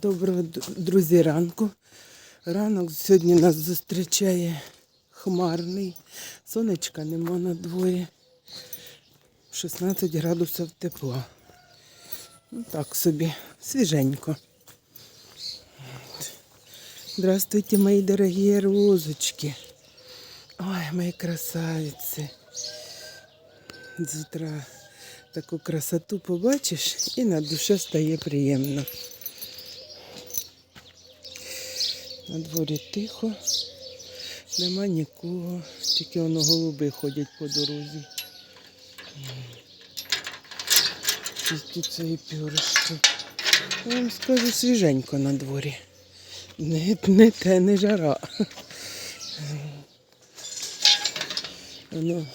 Доброго друзі ранку. Ранок сьогодні нас зустрічає хмарний. Сонечка нема на дворі. 16 градусів тепла. Ну, так собі, свіженько. Здравствуйте, мої дорогі розочки. Ой, мої красавиці. З утра таку красоту побачиш і на душе стає приємно. На дворі тихо, нема нікого, тільки воно голуби ходять по дорозі. І пюрешки. Я вам скажу свіженько на дворі. Не, не те, не жара. Воно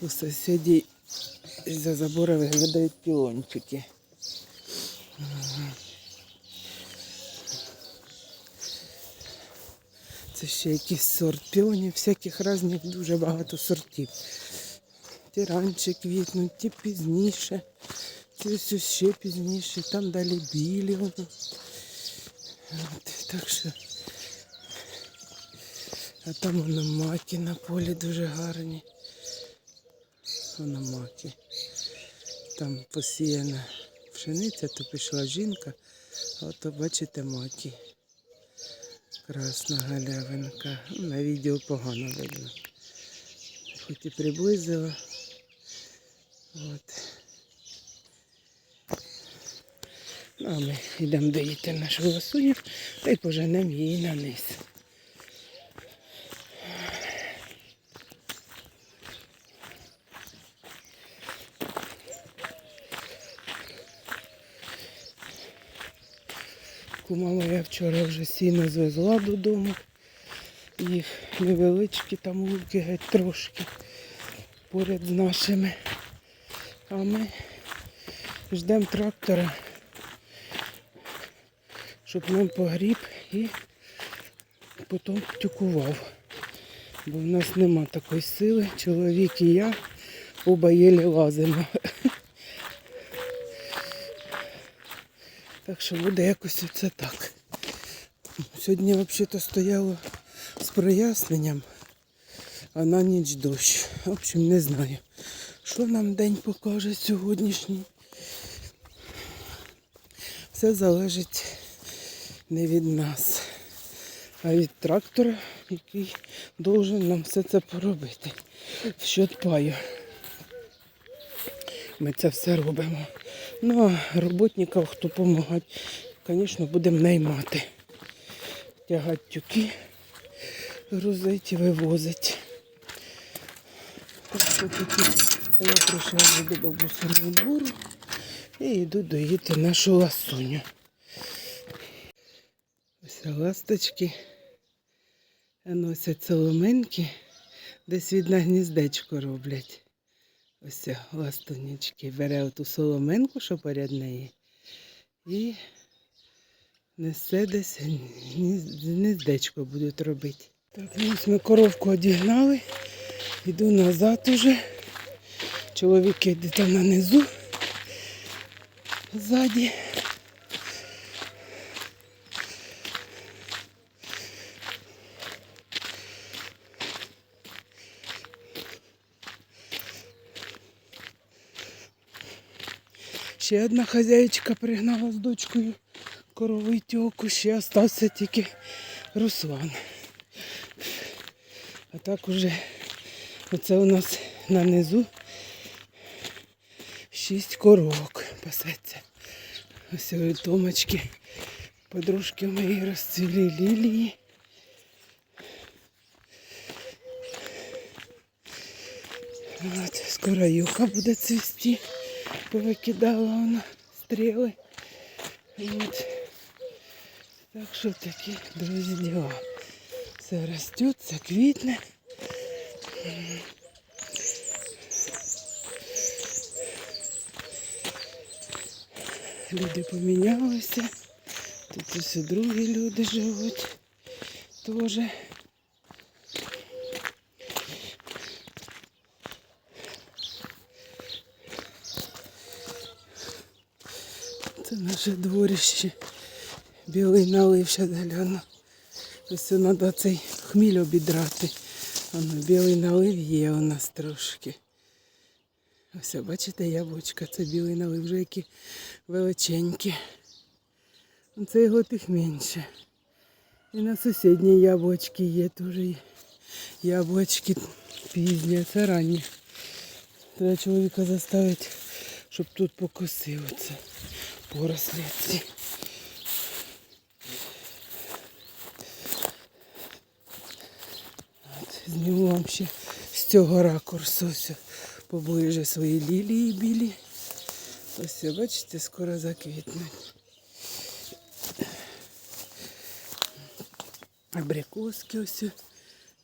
у сусідів за забора виглядають пілончики. Це ще якийсь сорт піонів, всяких різних дуже багато сортів. Ті раніше квітнуть, ті пізніше, ті ось ще пізніше, там далі білі. От, так що. А там воно маки на полі дуже гарні. Воно маки. Там посіяна пшениця, то пішла жінка, а ото бачите маки. Красна галявинка. Ну, На відео погано видно. Хоч і приблизила. От. Ну, а ми йдемо доїти нашу голосунів та й поженемо її на низ. Кума моя вчора вже сіно звезла додому. Їх невеличкі там луки геть трошки поряд з нашими. А ми ждемо трактора, щоб нам погріб і потім тюкував. Бо в нас нема такої сили. Чоловік і я оба єлі лазимо. Що буде якось оце так. Сьогодні взагалі стояло з проясненням, а на ніч дощ. В общем, не знаю, що нам день покаже сьогоднішній. Все залежить не від нас, а від трактора, який должен нам все це поробити. Счет паю. Ми це все робимо. Ну, а роботників, хто допомагає, звісно, будемо наймати. Тягати тюки, грузити, вивозити. Я прийшла до бабусиного двору і йду доїти нашу ласуню. Ось ласточки носять соломинки, десь від на гніздечко роблять. Ось ластунічки. Бере оту соломинку, що поряд неї, і несе десь гніз- гніздечко будуть робити. Так, ось ми коровку одігнали, йду назад уже. Чоловік йде там нанизу, ззаді. Ще одна хазяїчка пригнала з дочкою корову й тьоку, ще остався тільки Руслан. А так уже оце у нас на низу шість коровок пасеться. Ось у Томочки, подружки мої розцвілі лілії. От, скоро юха буде цвісти. Повикидала вона стріли. От. Так такі, друзі, діла. Все росте, все квітне. Люди помінялися. Тут ось і другі люди живуть теж. Це наше дворище. Білий налив ще гляну. Ось треба цей хміль обідрати. Воно, білий налив є у нас трошки. Ось, бачите, яблучка, це білий налив, вже які величенькі. Це його тих менше. І на сусідній яблучки є теж є. яблучки пізні, це ранні. Треба чоловіка заставити, щоб тут покосив оце порослі ці. Зніму вам ще з цього ракурсу ось поближе свої лілії білі. Ось, бачите, скоро заквітнуть. Абрикоски ось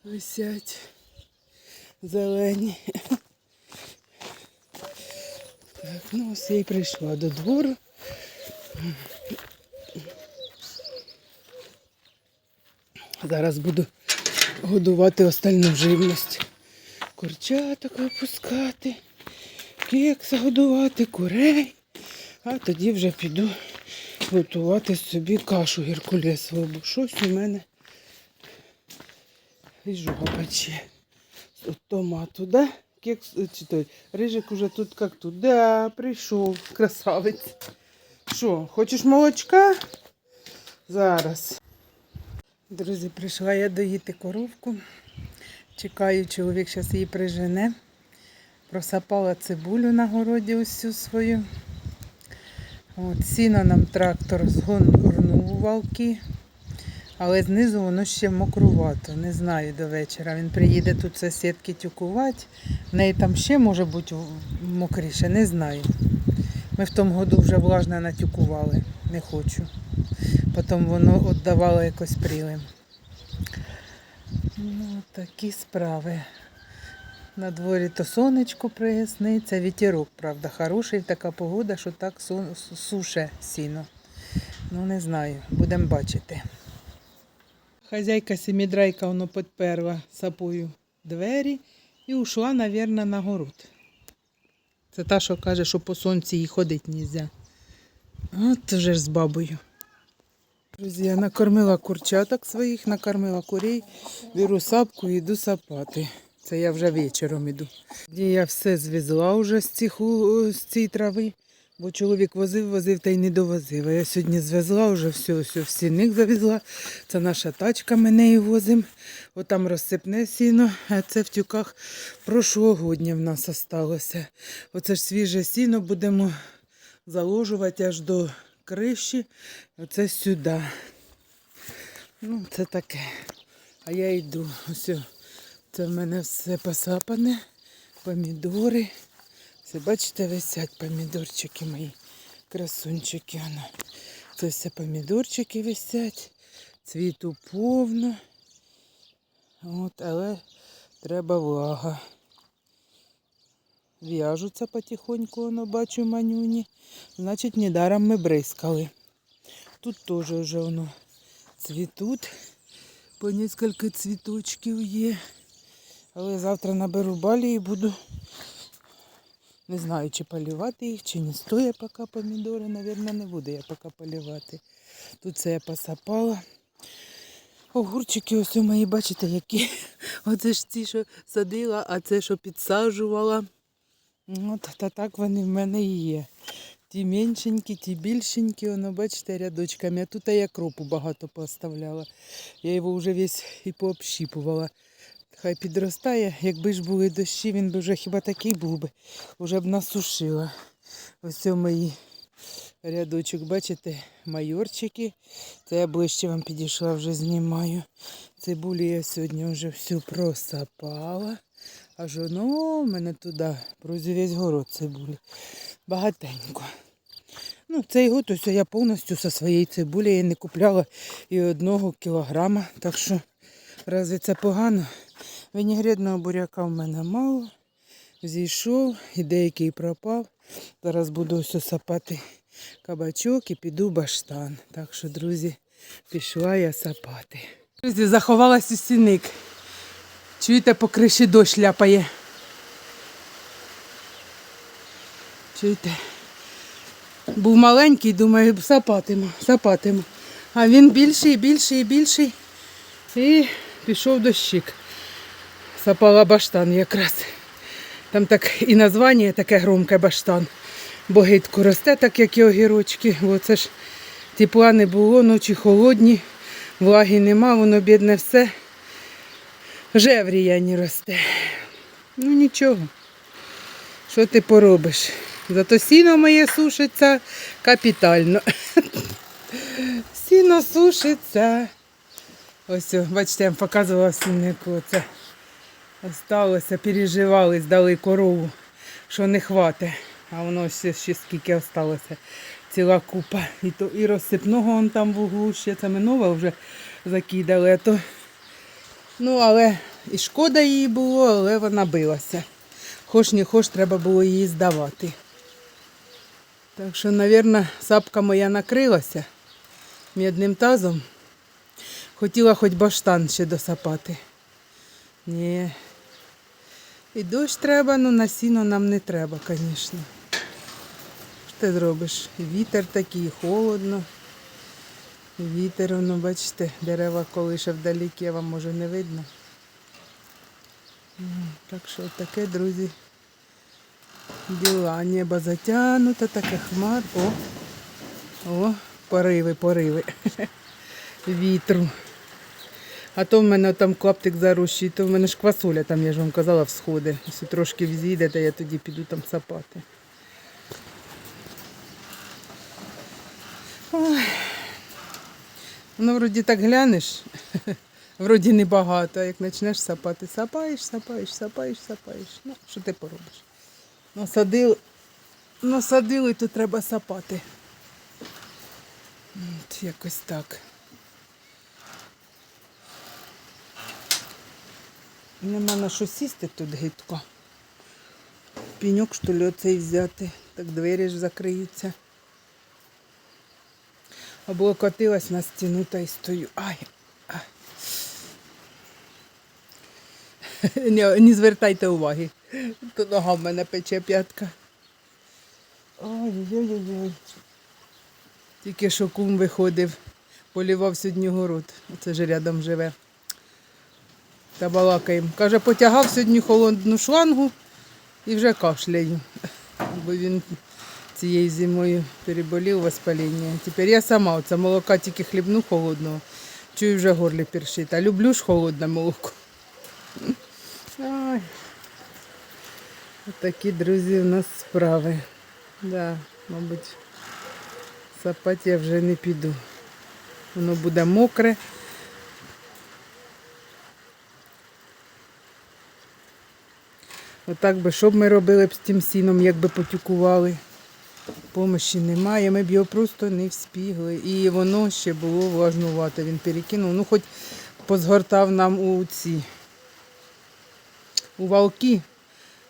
висять. Зелені. Так, ну ось я і прийшла до двору. Зараз буду годувати остальну живність. Курчаток випускати, кекса годувати, курей. А тоді вже піду готувати собі кашу геркулесову, бо щось у мене Ріжуга пече. От томату, да? Кекс, чи той, рижик уже тут як тут. Да, прийшов, красавець. Що, хочеш молочка? Зараз. Друзі, прийшла я доїти коровку. Чекаю, чоловік зараз її прижене. Просапала цибулю на городі усю свою. От, сіно нам трактор згорнув у валки. Але знизу воно ще мокрувато, не знаю до вечора. Він приїде тут сусідки тюкувати. В неї там ще може бути мокріше, не знаю. Ми в тому году вже влажно натюкували, не хочу. Потім воно віддавало якось прілим. Ну, такі справи. На дворі то сонечко приясниться, вітерок, правда, хороший, така погода, що так суше сіно. Ну, не знаю, будемо бачити. Хазяйка сімідрайка воно підперла сапою двері і ушла, мабуть, на город. Це та, що каже, що по сонці їй ходити не можна. От вже ж з бабою. Друзі, я накормила курчаток своїх, накормила курей, беру сапку і йду сапати. Це я вже вечором іду. Я все звезла вже з, цих, з цієї трави, бо чоловік возив, возив та й не довозив. А я сьогодні звезла вже все, все в сіник завезла. Це наша тачка, ми нею возимо. Отам розсипне сіно, а це в тюках прошлогоднє в нас осталося. Оце ж свіже сіно будемо заложувати аж до криші. Оце сюди. Ну, це таке. А я йду. Ось. Це в мене все посапане. Помідори. Все, бачите, висять помідорчики мої. Красунчики. Воно. Це все помідорчики висять. Цвіту повно. От, але треба влага. В'яжуться потихоньку, воно бачу манюні. Значить, недаром ми бризкали. Тут теж вже воно цвітуть. По кілька цвіточків є. Але завтра наберу балі і буду. Не знаю, чи полювати їх, чи не стоїть поки помідори. Навірно, не буду я поки полювати. Тут це я посапала. Огурчики ось у мої, бачите, які. Оце ж ці, що садила, а це, що підсаджувала. От, та так вони в мене і є. Ті меншенькі, ті більшенькі, воно, бачите, рядочками. А тут я кропу багато поставляла. Я його вже весь і пообщіпувала. Хай підростає, якби ж були дощі, він би вже хіба такий був би, вже б насушила. Ось мої рядочок, бачите, майорчики. Це я ближче вам підійшла, вже знімаю. Цибулю я сьогодні вже всю просапала. Аж воно мене туди, прозі весь город цибулі. Багатенько. Ну, цей год ось я повністю зі своєї цибулі я не купляла і одного кілограма. Так що, разве це погано? Вінігрідного буряка в мене мало. Зійшов і деякий пропав. Зараз буду ось сапати кабачок і піду баштан. Так що, друзі, пішла я сапати. Друзі, заховалась у сіник. Чуєте, по криші дощ ляпає. Чуєте? Був маленький, думаю, сапатиму, сапатиму. А він більший, більший, більший. І пішов дощик. Сапала баштан якраз. Там так і названня таке громке баштан. Бо гидко росте, так як і огірочки. Бо це ж тепла не було, ночі холодні, влаги нема, воно бідне все. Жеврія не росте. Ну нічого. Що ти поробиш? Зато сіно моє сушиться капітально. Сіно сушиться. Ось, бачите, я вам показувала сіннику. Оце осталося, переживали, здали корову, що не хватить. А воно ще, ще скільки осталося. Ціла купа. І, то, і розсипного он там в углу ще це минуло вже закидали. То... Ну, але і шкода їй було, але вона билася. Хоч не хоч, треба було її здавати. Так що, мабуть, сапка моя накрилася м'ядним тазом. Хотіла хоч баштан ще досапати. Ні. І дощ треба, ну на сіно нам не треба, звісно. Що ти зробиш? Вітер такий, холодно. Вітер, воно, бачите, дерева колише вдалеке, вам може не видно. Так що таке, друзі. Діла, небо затягнуто, таке хмар. О, о, пориви, пориви. Вітру. А то в мене там клаптик зарощий, то в мене ж квасоля там, я ж вам казала, всходи. Якщо трошки взійде, то я тоді піду там сапати. Ой. Воно вроді так глянеш, вроді небагато, а як почнеш сапати, сапаєш, сапаєш, сапаєш, сапаєш. Ну, що ти поробиш? Насадили, насадили, то треба сапати. От якось так. Нема на що сісти тут гидко. Піньок, що ли, оцей взяти. Так двері ж закриються. Облокотилась на стіну та й стою. Ай. ай. Не, не звертайте уваги. То нога в мене пече п'ятка. Ой-ой-ой. Тільки що кум виходив, полівав сьогодні город. Оце ж рядом живе. Та балакаємо. Каже, потягав сьогодні холодну шлангу і вже кашляю. Бо він цією зимою переболів воспаління. Тепер я сама оце молока тільки хлібну холодного. Чую вже горлі першить. А люблю ж холодне молоко. Ой. Такі, друзі, у нас справи. Да, мабуть, сапати я вже не піду. Воно буде мокре. Отак би, що б ми робили б з тим сіном, якби потюкували. Помощі немає, ми б його просто не вспігли. І воно ще було влажнувате. Він перекинув. Ну, хоч позгортав нам у ці у валки.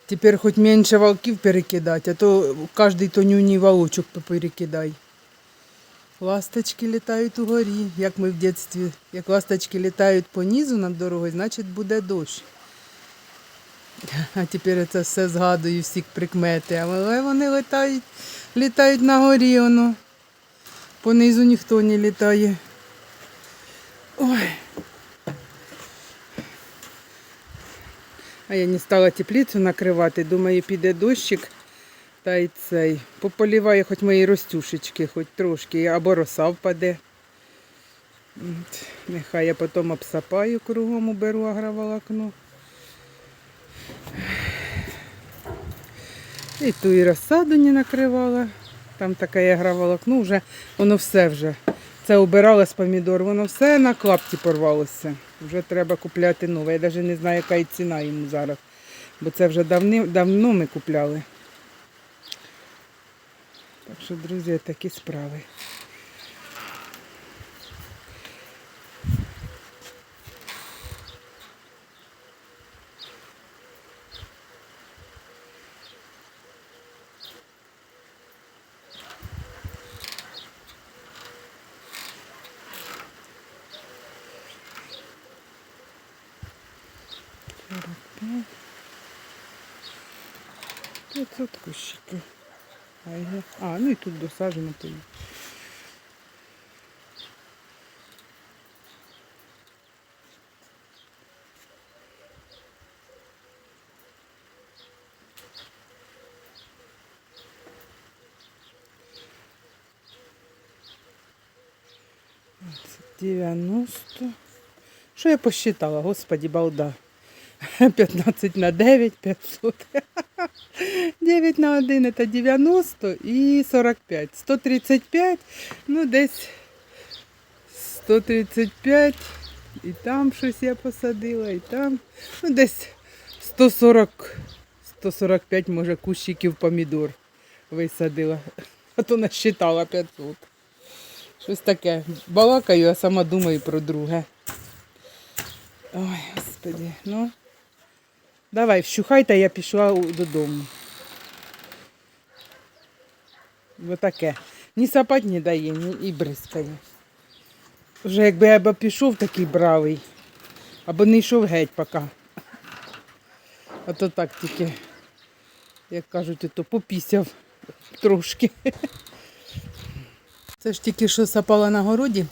Тепер хоч менше валків перекидати, а то кожний тонюній валочок перекидай. Ласточки літають угорі, як ми в дитинстві. Як ласточки літають по низу над дорогою, значить буде дощ. А тепер це все згадую, всі прикмети. Але вони літають, літають на горі, воно. Понизу ніхто не літає. Ой. А я не стала теплицю накривати, думаю, піде дощик та й цей. Пополіваю хоч мої ростюшечки, хоч трошки, або роса впаде. Нехай я потім обсапаю кругом, уберу агроволокно. І ту і розсаду не накривала. Там таке агроволокно, вже воно все вже. Це убирала з помідор, воно все на клапті порвалося. Вже треба купляти нове. Я навіть не знаю, яка і ціна йому зараз. Бо це вже давни, давно ми купляли. Так що, друзі, такі справи. Ну, Оце от кущики. А, його... а, ну і тут досаджено тоді. Дев'яносто. Що я посчитала? Господи, балда. 15 на 9, 500. 9 на 1 це 90 і 45. 135, ну десь 135. І там щось я посадила, і там. Ну, десь 140, 145, може, кущиків помідор висадила. А то насчитала 500. Щось таке. Балакаю, а сама думаю про друге. Ой, господи, ну. Давай, вщухай, та я пішла додому. Отаке. Ні сапать не дає, ні і бризкає. Вже якби я б пішов такий бравий, або не йшов геть поки. А то так тільки, як кажуть, то попісяв трошки. Це ж тільки що сапала на городі.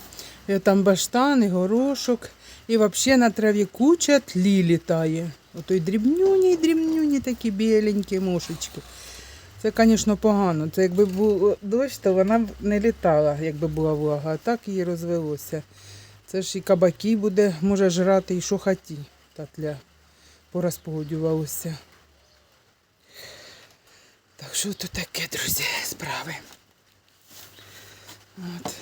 І там баштан, і горошок. І взагалі на траві куча тлі літає. Ото й дрібнюні, й дрібнюні такі біленькі мошечки. Це, звісно, погано. Це якби був дощ, то вона б не літала, якби була влага, а так її розвелося. Це ж і кабаки буде, може жрати, і що хаті. Та тля порозпогодювалося. Так що то таке, друзі, справи. От.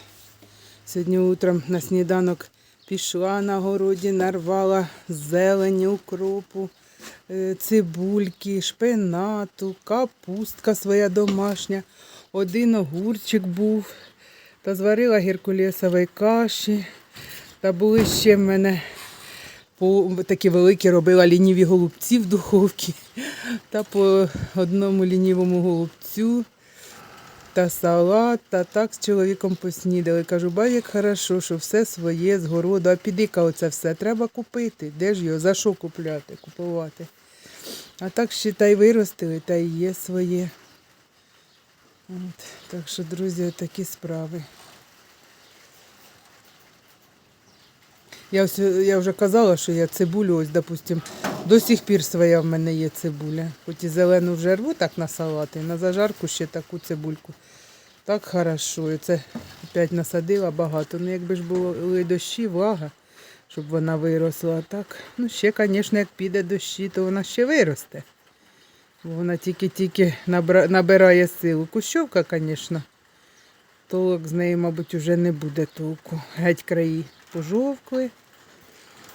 Сьогодні утром на сніданок пішла на городі, нарвала зелені, укропу, е, цибульки, шпинату, капустка своя домашня, один огурчик був, та зварила геркулесової каші. Та були ще в мене по, такі великі робила лініві голубці в духовці. Та по одному лінівому голубцю та салат, та так з чоловіком поснідали. Кажу, ба, як хорошо, що все своє з городу, а підика оце все треба купити. Де ж його? За що купляти, купувати? А так ще та й виростили, та й є своє. От, так що, друзі, такі справи. Я, ось, я вже казала, що я цибулю, ось, допустим, до сих пір своя в мене є цибуля. Хоч і зелену вже рву так на салати, на зажарку ще таку цибульку. Так хорошо. І це опять насадила багато. Ну, якби ж були дощі, влага, щоб вона виросла. А так, ну ще, звісно, як піде дощі, то вона ще виросте. Бо вона тільки-тільки набирає силу. Кущовка, звісно. Толок з неї, мабуть, вже не буде толку. Геть краї пожовкли.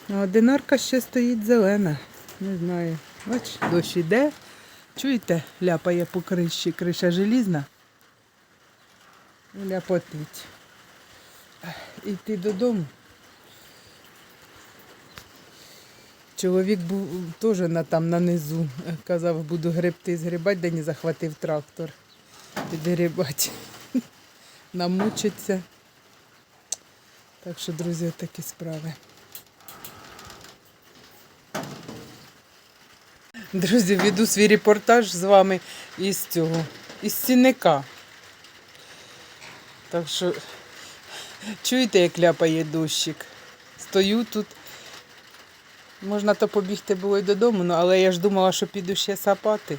А динарка ще стоїть зелена. Не знаю. Бач, дощ іде. Чуєте, ляпає по криші. Криша желізна. Ляпотить. Йти додому. Чоловік був теж на, там на низу. Казав, буду гребти, згрібати, де не захватив трактор. Підгрібати. Намучиться. Так що, друзі, такі справи. Друзі, веду свій репортаж з вами із цього, із цінника. Так що, чуєте, як ляпає дощик? Стою тут. Можна то побігти було й додому, ну, але я ж думала, що піду ще сапати.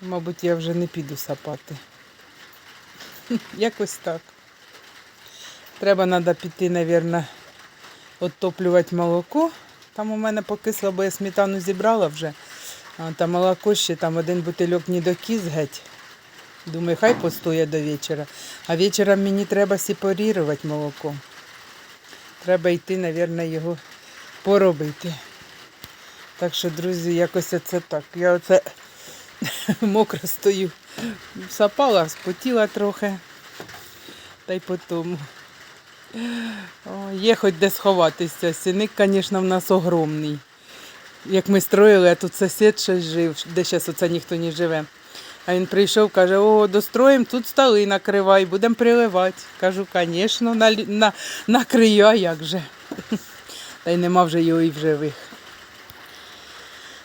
Мабуть, я вже не піду сапати. Якось так. Треба треба піти, мабуть, оттоплювати молоко. Там у мене покисло, бо я сметану зібрала вже. А там молоко ще там один бутильок не докіз геть. Думаю, хай постоє до вечора. А вечором мені треба сепарувати молоко. Треба йти, мабуть, його поробити. Так що, друзі, якось це так. Я оце мокро стою. Сапала, спотіла трохи. Та й по тому. Є хоч де сховатися. Сіник, звісно, в нас огромний. Як ми строїли, а тут сусід щось жив, де зараз оце ніхто не живе. А він прийшов, каже, о, достроїмо, тут столи накривай, будемо приливати. Кажу, звісно, на, на, накрию, а як же. Та й нема вже його і в живих.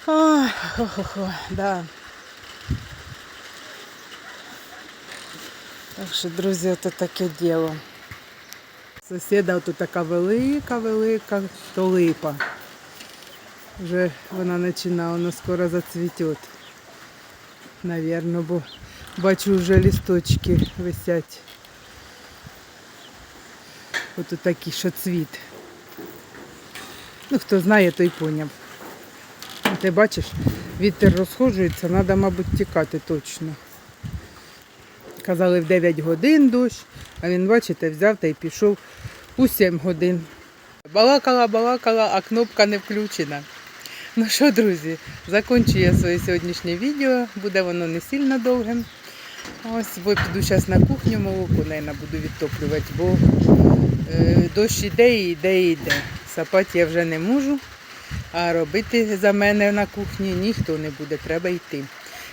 Хо-хо-хо, да. Так що, друзі, це таке діло. Сусіда тут така велика-велика толипа. Вже вона починає, вона скоро зацвіте. Навірно, бо бачу вже листочки висять. От такі, що цвіт. Ну, хто знає, той поняв. Ти бачиш, вітер розхожується, треба, мабуть, тікати точно. Казали в 9 годин дощ, а він, бачите, взяв та й пішов у 7 годин. Балакала, балакала, а кнопка не включена. Ну що, друзі, закінчую я своє сьогоднішнє відео. Буде воно не сильно довгим. Ось, бо піду зараз на кухню, молоко, наверное, буду відтоплювати, бо е, дощ іде і йде, і йде. Сапати я вже не можу, а робити за мене на кухні ніхто не буде, треба йти.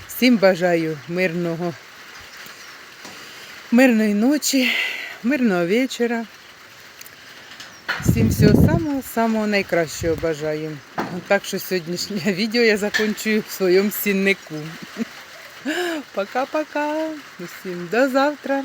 Всім бажаю мирного, мирної ночі, мирного вечора. Всім всього самого самого найкращого бажаю. Так що сьогоднішнє відео я закінчую в своєму сіннику. Пока-пока. Усім до завтра.